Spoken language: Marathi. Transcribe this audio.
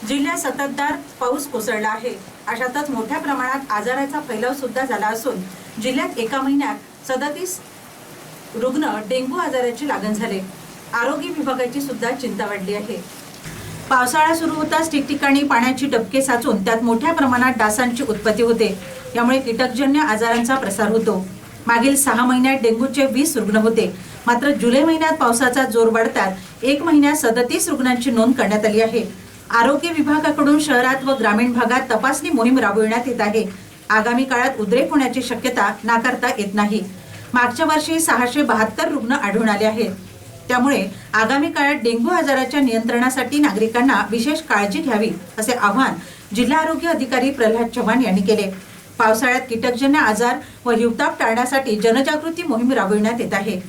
जिल्ह्यात सततधार पाऊस कोसळला आहे. अशातच मोठ्या प्रमाणात आजाराचा फैलाव सुद्धा झाला असून जिल्ह्यात एका महिन्यात सदतीस रुग्ण डेंग्यू आजाराची लागण झाले. आरोग्य विभागाची सुद्धा चिंता वाढली आहे. पावसाळा सुरू होताच ठिकठिकाणी पाण्याची डबके साचून त्यात मोठ्या प्रमाणात डासांची उत्पत्ती होते. यामुळे कीटकजन्य आजारांचा प्रसार होतो. मागील सहा महिन्यात डेंग्यूचे वीस रुग्ण होते. मात्र जुलै महिन्यात पावसाचा जोर वाढतात एक महिन्यात सदतीस रुग्णांची नोंद करण्यात आली आहे. आरोग्य विभागाकडून शहरात व ग्रामीण भागात तपासणी मोहीम राबविण्यात येत आहे. आगामी काळात उद्रेक होण्याची शक्यता नाकारता येत नाही. मागच्या वर्षी सहाशे बहात्तर रुग्ण आढळून आले आहेत. त्यामुळे आगामी काळात डेंग्यू आजाराच्या नियंत्रणासाठी नागरिकांना विशेष काळजी घ्यावी असे आवाहन जिल्हा आरोग्य अधिकारी प्रल्हाद चव्हाण यांनी केले. पावसाळ्यात कीटकजन्य आजार व हिवताप टाळण्यासाठी जनजागृती मोहीम राबविण्यात येत आहे.